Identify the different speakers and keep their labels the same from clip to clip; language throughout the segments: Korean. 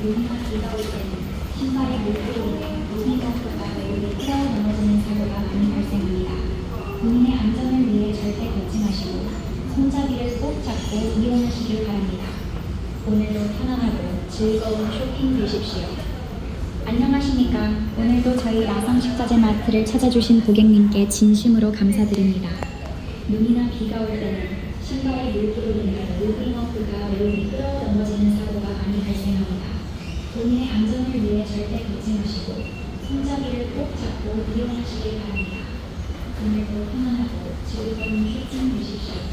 Speaker 1: 비가 올 때는 인해 무빙버프가 매우 뛰어 넘어지는 사고가 많이 발생합니다. 본인의 안전을 위해 절대 걷지 마시고 손잡이를 꼭 잡고 이용하시길 바랍니다. 오늘도 편안하고 즐거운 쇼핑 되십시오. 안녕하십니까. 오늘도 저희 라성 식자재 마트를 찾아주신 고객님께 진심으로 감사드립니다. 눈이나 비가 올 때는 신발에 물기로 인해 무빙어프가 미끄러워 넘어지는 사고가 많이 발생합니다. 본인의 안전을 위해 절대 걷지 마시고 손잡이를 꼭 이용하시길 바랍니다. 오늘도 편안하고 즐거운 쇼핑 되십시오.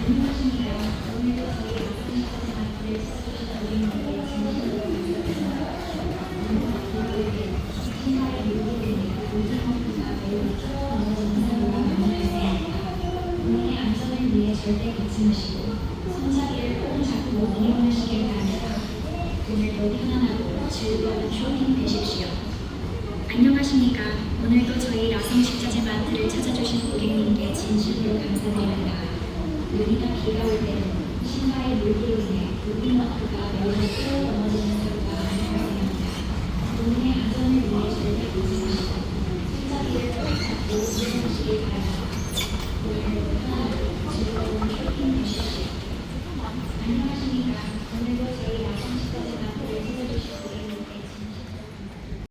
Speaker 1: 안녕하십니까. 오늘도 저희 라성 식자재 마트를 찾아주신 고객님께 진심으로 감사드립니다. 신발에 물기로 인해 무빙어프가 매우 미끄러워 넘어지는 사고가 많이 발생합니다. 본인의 안전을 위해 절대 걷지 마시고 손잡이를 꼭 잡고 이용하시길 바랍니다. 오늘도 편안하고 즐거운 쇼핑 되십시오. 안녕하십니까. 오늘도 저희 라성 식자재 마트를 찾아주신 고객님께 진심으로 감사드립니다. 눈이나 비가 올 때는 신화의 물기로 인해 물기마크가 매우 뚫어 넘어지는 경우가 많이 발생합니다. 본인의 안전을 위해 절대 조심하시고 손잡이를 꼭 잡고 운전하시기 바랍니다. 오늘부터 즐거운 쇼핑 되십시오. 안녕하십니까. 오늘도 저희 라성 식자재 마트